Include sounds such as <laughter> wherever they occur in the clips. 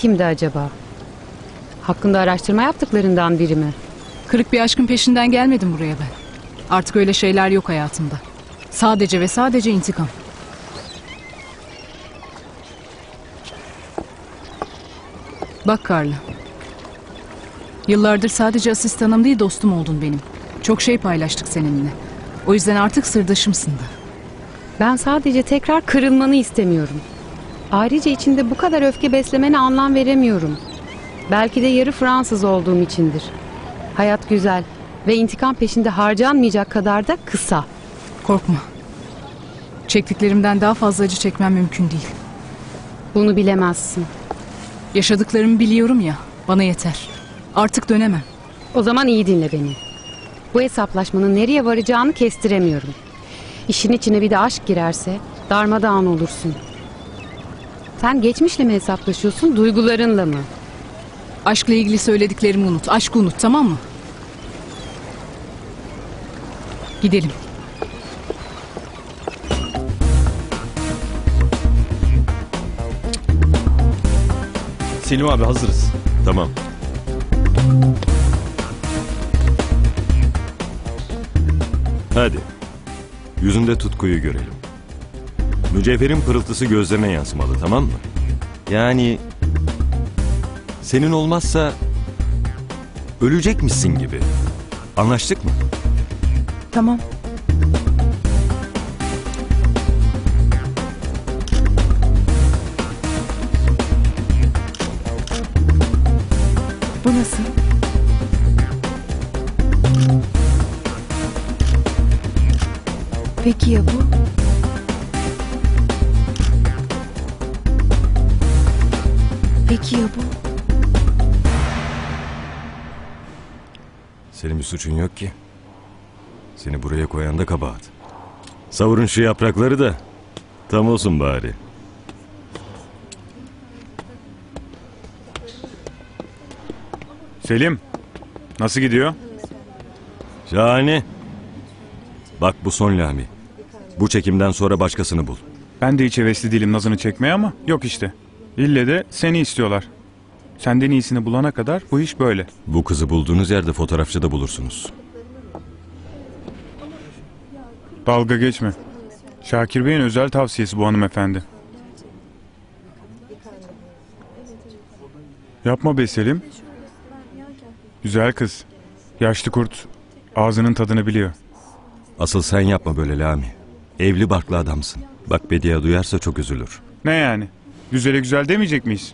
kimdi acaba? Hakkında araştırma yaptıklarından biri mi? Kırık bir aşkın peşinden gelmedim buraya ben. Artık öyle şeyler yok hayatımda. Sadece ve sadece intikam. Bak Carla. Yıllardır sadece asistanım değil dostum oldun benim. Çok şey paylaştık seninle. O yüzden artık sırdaşımsın da. Ben sadece tekrar kırılmanı istemiyorum. Ayrıca içinde bu kadar öfke beslemene anlam veremiyorum. Belki de yarı Fransız olduğum içindir. Hayat güzel ve intikam peşinde harcanmayacak kadar da kısa. Korkma. Çektiklerimden daha fazla acı çekmem mümkün değil. Bunu bilemezsin. Yaşadıklarımı biliyorum ya, bana yeter. Artık dönemem. O zaman iyi dinle beni. Bu hesaplaşmanın nereye varacağını kestiremiyorum. İşin içine bir de aşk girerse darmadağın olursun. Sen geçmişle mi hesaplaşıyorsun, duygularınla mı? Aşkla ilgili söylediklerimi unut. Aşkı unut tamam mı? Gidelim. Selim abi hazırız. Tamam. Hadi. Yüzünde tutkuyu görelim. Mücevherin pırıltısı gözlerine yansımalı tamam mı? Yani... Senin olmazsa... Ölecekmişsin gibi. Anlaştık mı? Tamam. Bu nasıl? Peki ya bu? Peki ya bu? Senin bir suçun yok ki. Seni buraya koyan da kabahat. Savurun şu yaprakları da. Tam olsun bari. Selim. Nasıl gidiyor? Şahane. Bak bu son Lami. Bu çekimden sonra başkasını bul. Ben de hiç hevesli değilim nazını çekmeye ama yok işte. İlle de seni istiyorlar. Senden iyisini bulana kadar bu iş böyle. Bu kızı bulduğunuz yerde fotoğrafçıda bulursunuz. Dalga geçme. Şakir Bey'in özel tavsiyesi bu hanımefendi. Yapma be Selim. Güzel kız. Yaşlı kurt ağzının tadını biliyor. Asıl sen yapma böyle Lami. Evli barklı adamsın. Bak Bediye duyarsa çok üzülür. Ne yani? Güzele güzel demeyecek miyiz?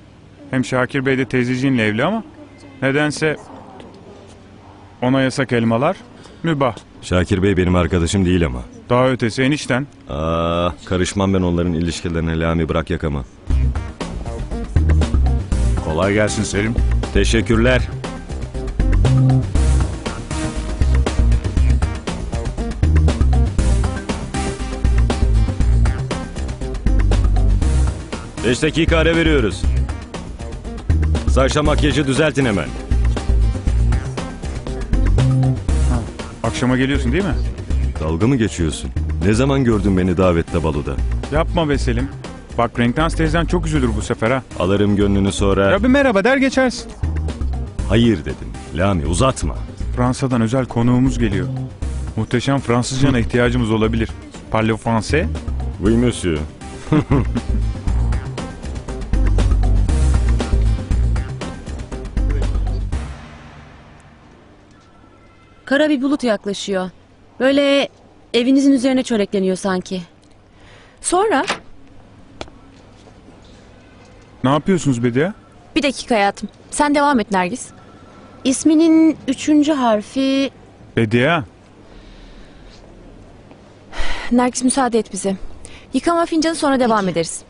Hem Şakir Bey de teyzeciğinle evli ama nedense ona yasak elmalar mübah. Şakir Bey benim arkadaşım değil ama. Daha ötesi enişten. Aa, karışmam ben onların ilişkilerine Lami bırak yakamı. Kolay gelsin Selim. Teşekkürler. Beş dakika ara veriyoruz. Saçla makyajı düzeltin hemen. Akşama geliyorsun değil mi? Dalga mı geçiyorsun? Ne zaman gördün beni davette baloda? Yapma be Selim. Bak Renkdans teyzen çok üzülür bu sefer ha. Alırım gönlünü sonra. Ya bir merhaba der geçersin. Hayır dedim. Lami uzatma. Fransa'dan özel konuğumuz geliyor. Muhteşem Fransızcana <laughs> ihtiyacımız olabilir. Parle français? Oui monsieur. <laughs> Kara bir bulut yaklaşıyor. Böyle evinizin üzerine çörekleniyor sanki. Sonra Ne yapıyorsunuz Bediye? bir dakika hayatım. Sen devam et Nergis. İsminin üçüncü harfi... Bediye. Nergis müsaade et bize. Yıkama fincanı sonra devam ederiz.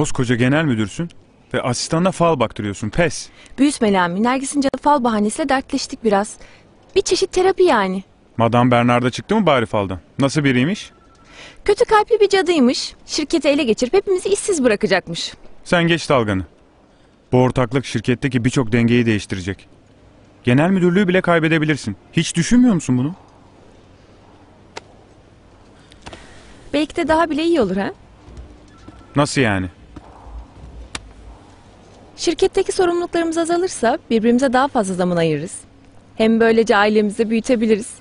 Koskoca genel müdürsün ve asistanına fal baktırıyorsun. Pes. Büyütme Lami. Nergis'in canı fal bahanesiyle dertleştik biraz. Bir çeşit terapi yani. Madame Bernard'a çıktı mı bari faldan? Nasıl biriymiş? Kötü kalpli bir cadıymış. Şirketi ele geçirip hepimizi işsiz bırakacakmış. Sen geç dalganı. Bu ortaklık şirketteki birçok dengeyi değiştirecek. Genel müdürlüğü bile kaybedebilirsin. Hiç düşünmüyor musun bunu? Belki de daha bile iyi olur ha? Nasıl yani? Şirketteki sorumluluklarımız azalırsa birbirimize daha fazla zaman ayırırız. Hem böylece ailemizi büyütebiliriz.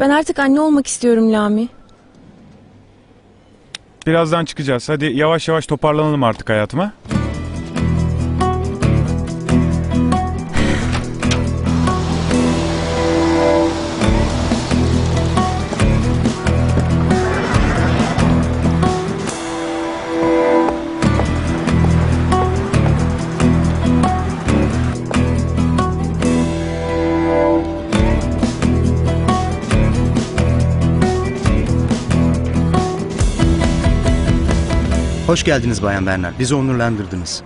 Ben artık anne olmak istiyorum Lami. Birazdan çıkacağız. Hadi yavaş yavaş toparlanalım artık hayatıma. Hoş geldiniz Bayan Bernard. Bizi onurlandırdınız.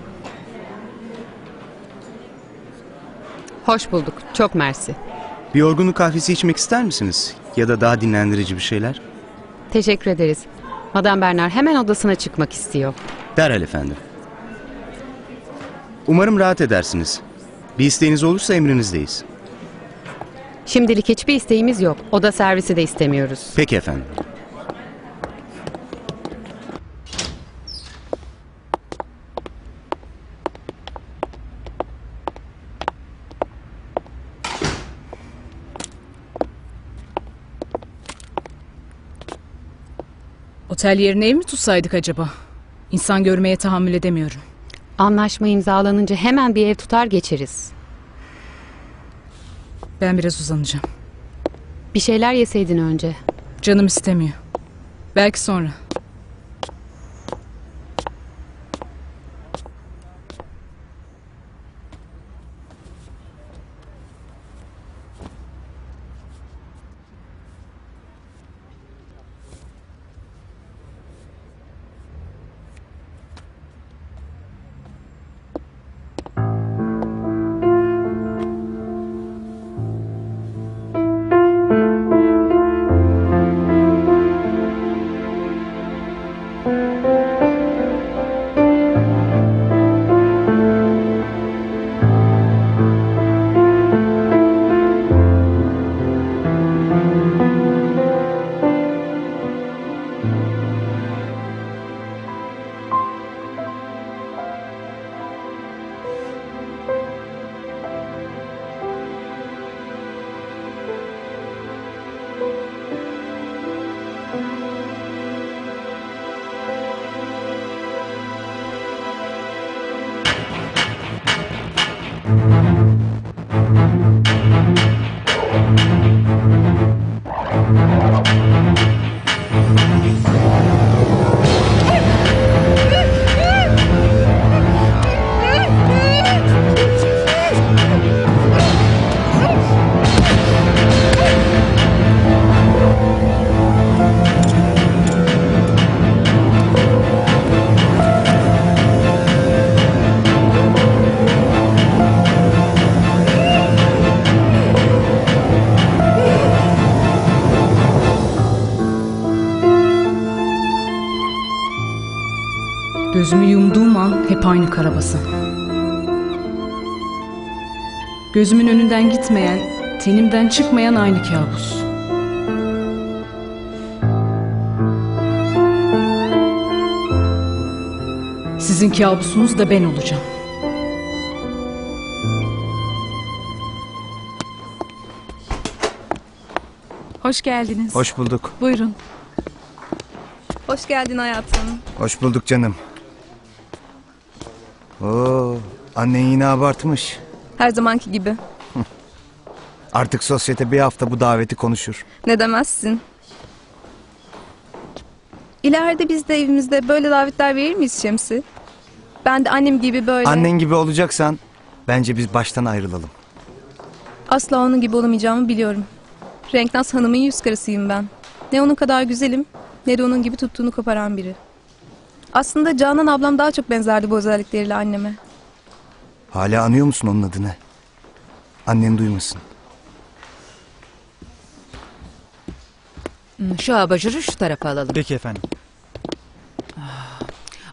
Hoş bulduk. Çok mersi. Bir yorgunluk kahvesi içmek ister misiniz? Ya da daha dinlendirici bir şeyler? Teşekkür ederiz. Madame Bernard hemen odasına çıkmak istiyor. Derhal efendim. Umarım rahat edersiniz. Bir isteğiniz olursa emrinizdeyiz. Şimdilik hiçbir isteğimiz yok. Oda servisi de istemiyoruz. Peki efendim. Otel yerine ev mi tutsaydık acaba? İnsan görmeye tahammül edemiyorum. Anlaşma imzalanınca hemen bir ev tutar geçeriz. Ben biraz uzanacağım. Bir şeyler yeseydin önce. Canım istemiyor. Belki sonra. Gözümü yumduğum an hep aynı karabasan. Gözümün önünden gitmeyen, tenimden çıkmayan aynı kabus. Sizin kabusunuz da ben olacağım. Hoş geldiniz. Hoş bulduk. Buyurun. Hoş geldin hayatım. Hoş bulduk canım. Oo, annen yine abartmış. Her zamanki gibi. <laughs> Artık sosyete bir hafta bu daveti konuşur. Ne demezsin. İleride biz de evimizde böyle davetler verir miyiz Şemsi? Ben de annem gibi böyle... Annen gibi olacaksan bence biz baştan ayrılalım. Asla onun gibi olamayacağımı biliyorum. Renknaz Hanım'ın yüz karasıyım ben. Ne onun kadar güzelim ne de onun gibi tuttuğunu koparan biri. Aslında Canan ablam daha çok benzerdi bu özellikleriyle anneme. Hala anıyor musun onun adını? Annen duymasın. Şu abajuru şu tarafa alalım. Peki efendim.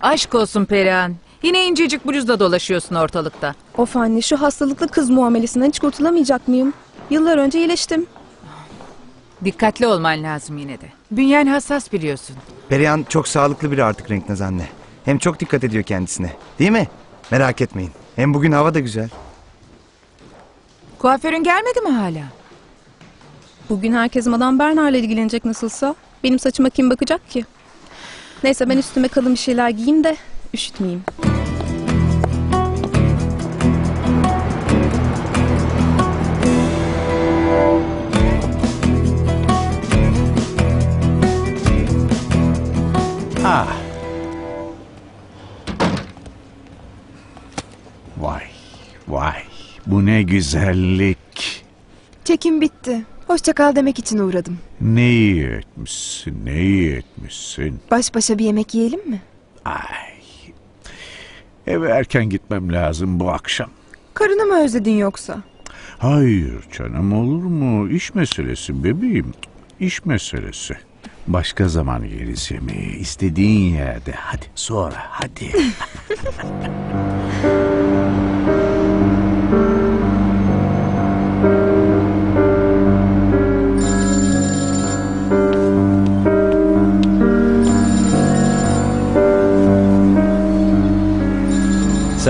Aşk olsun Perihan. Yine incecik bluzda dolaşıyorsun ortalıkta. Of anne şu hastalıklı kız muamelesinden hiç kurtulamayacak mıyım? Yıllar önce iyileştim. Dikkatli olman lazım yine de. Bünyen hassas biliyorsun. Perihan çok sağlıklı biri artık Renknaz anne. Hem çok dikkat ediyor kendisine. Değil mi? Merak etmeyin. Hem bugün hava da güzel. Kuaförün gelmedi mi hala? Bugün herkes Madame Bernard'la ilgilenecek nasılsa. Benim saçıma kim bakacak ki? Neyse ben üstüme kalın bir şeyler giyeyim de üşütmeyeyim. Bu ne güzellik. Çekim bitti. Hoşça kal demek için uğradım. Ne iyi etmişsin, ne iyi etmişsin. Baş başa bir yemek yiyelim mi? Ay. Eve erken gitmem lazım bu akşam. Karını mı özledin yoksa? Hayır canım olur mu? İş meselesi bebeğim. İş meselesi. Başka zaman yeriz yemeği. istediğin yerde. Hadi sonra hadi. <laughs>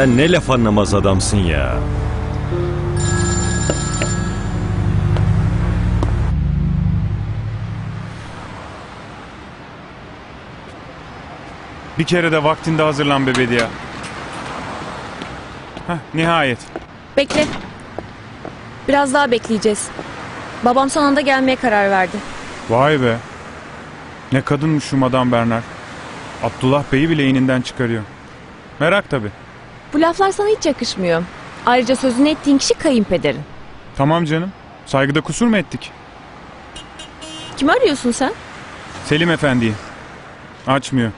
Sen ne laf anlamaz adamsın ya. Bir kere de vaktinde hazırlan be Bediye. Heh, nihayet. Bekle. Biraz daha bekleyeceğiz. Babam son anda gelmeye karar verdi. Vay be. Ne kadınmış şu Madame Bernard. Abdullah Bey'i bile ininden çıkarıyor. Merak tabi. Bu laflar sana hiç yakışmıyor. Ayrıca sözünü ettiğin kişi kayınpederin. Tamam canım. Saygıda kusur mu ettik? Kimi arıyorsun sen? Selim Efendi'yi. Açmıyor.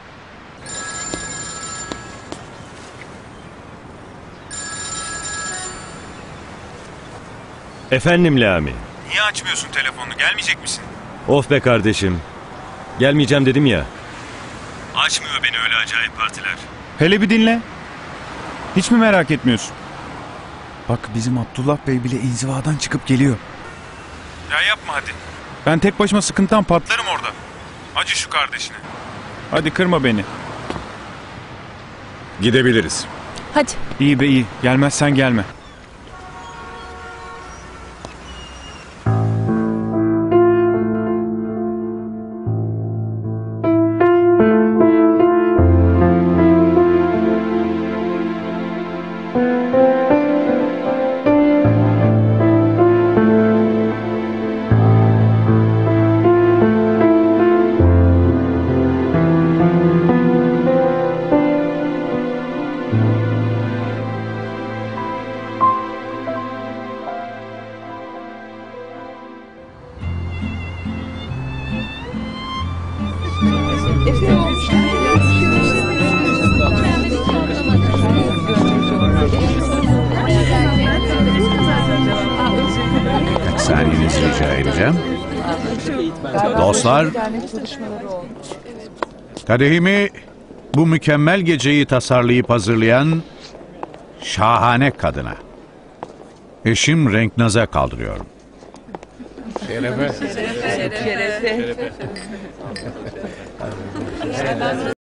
Efendim Lami. Niye açmıyorsun telefonunu? Gelmeyecek misin? Of be kardeşim. Gelmeyeceğim dedim ya. Açmıyor beni öyle acayip partiler. Hele bir dinle. Hiç mi merak etmiyorsun? Bak bizim Abdullah Bey bile inzivadan çıkıp geliyor. Ya yapma hadi. Ben tek başıma sıkıntıdan patlarım orada. Acı şu kardeşine. Hadi kırma beni. Gidebiliriz. Hadi. İyi be iyi. Gelmezsen gelme. Edeceğim. Dostlar, kadehimi bu mükemmel geceyi tasarlayıp hazırlayan şahane kadına. Eşim Renknaz'a kaldırıyorum.